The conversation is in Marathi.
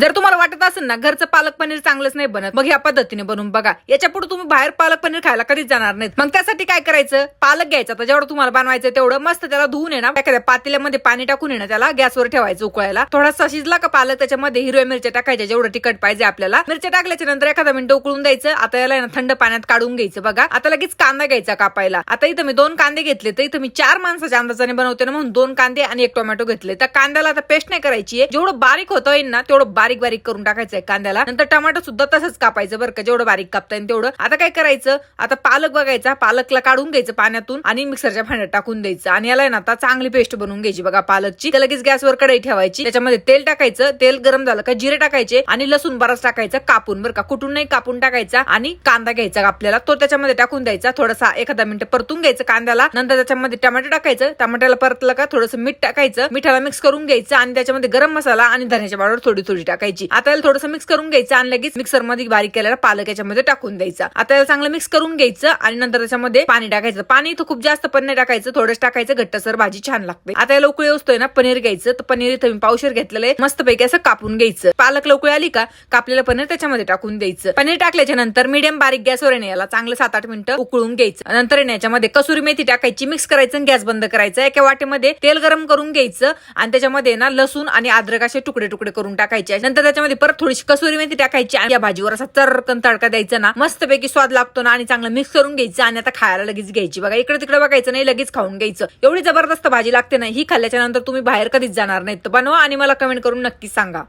जर तुम्हाला वाटत असेल ना घरचं पालक पनीर चांगलंच नाही बनत मग ह्या पद्धतीने बनवून बघा. याच्यापुढे तुम्ही बाहेर पालक पनीर खायला कधीच जाणार नाहीत. मग त्यासाठी काय करायचं? पालक घ्यायचा. तर जेवढं तुम्हाला बनवायचं तेवढं मस्त त्याला धुवून येणार एखाद्या पातेल्यामध्ये पाणी टाकून आहे ना त्याला गॅसवर ठेवायचं उकळायला. थोडासा शिजला का पालक त्याच्यामध्ये हिरव्या मिरच्या टाकायच्या जेवढं तिखट पाहिजे आपल्याला. मिरच्या टाकल्याच्या नंतर एखादा मिनिट उकळून द्यायचं. आता याला थंड पाण्यात काढून घ्यायचं बघा. आता लगेच कांदा घ्यायचा कापायला. आता इथं मी दोन कांदे घेतले तर इथं मी चार माणसाच्या अंदाजाने बनवते ना म्हणून दोन कांदे आणि एक टोमॅटो घेतले. तर कांद्याला आता पेस्ट नाही करायची जेवढं बारीक होतं ना तेवढं बारीक बारीक बारीक करून टाकायचं आहे कांद्याला. नंतर टोमॅटो सुद्धा तसंच कापायचं बरं का जेवढं बारीक कापता येईल तेवढं. आता काय करायचं? आता पालक बघायचा पालकला काढून घ्यायचं पाण्यातून आणि मिक्सरच्या भांड्यात टाकून द्यायचं. आणि याला आहे ना आता चांगली पेस्ट बनवून घ्यायची बघा पालकची. तर लगेच गॅसवर कढई ठेवायची. त्याच्यामध्ये तेल टाकायचं तेल गरम झालं का जिरे टाकायचे आणि लसूण बराच टाकायचा कापून बरं का. कुठून नाही कापून टाकायचा आणि कांदा घ्यायचा आपल्याला. तो त्याच्यामध्ये टाकून द्यायचा थोडासा एखादा मिनिट परतून घ्यायचं कांद्याला. नंतर त्याच्यामध्ये टमाटर टाकायचं. टमाट्याला परतलं का थोडंसं मीठ टाकायचं. मिठाला मिक्स करून घ्यायचं आणि त्याच्यामध्ये गरम मसाला आणि धण्याच्या पावडर थोडी थोडी टाकायची. टाकायची. आता याला थोडंसं मिक्स करून घ्यायचं आणि लगेच मिक्सरमध्ये बारीक केलेला पालक याच्यामध्ये टाकून द्यायचा. आता याला चांगलं मिक्स करून घ्यायचं आणि नंतर त्याच्यामध्ये पाणी टाकायचं. पाणी इथं खूप जास्त पण नाही टाकायचं थोडंच टाकायचं घट्टसर भाजी छान लागते. आता याला उकळी असतोय ना पनीर घ्यायचं. तर पनीर इथं मी पावशेर घेतलेलं आहे. मस्त पैकी असं कापून घ्यायचं. पालक लवकर आली का कापलेलं पनीर त्याच्यामध्ये टाकून द्यायचं. पनीर टाकल्याच्या नंतर मीडियम बारीक गॅसवर येणे याला चांगलं सात आठ मिनिटं उकळून घ्यायचं. नंतर याच्यामध्ये कसुरी मेथी टाकायची मिक्स करायचं गॅस बंद करायचं. एका वाटेमध्ये तेल गरम करून घ्यायचं आणि त्याच्यामध्ये ना लसूण आणि अद्रक असे तुकडे तुकडे करून टाकायचे. नंतर त्याच्यामध्ये परत थोडीशी कसुरी मेथी टाकायची आणि या भाजीवर असा चरकन तडका द्यायचा ना मस्तपैकी स्वाद लागतो ना आणि चांगलं मिक्स करून घ्यायचं आणि आता खायला लगेच घ्यायची. बघा इकडे तिकडे बघायचं नाही लगेच खाऊन घ्यायचं. एवढी जबरदस्त भाजी लागते ना ही खाल्ल्याच्या नंतर तुम्ही बाहेर कधीच जाणार नाहीत. तर बनवा आणि मला कमेंट करून नक्कीच सांगा.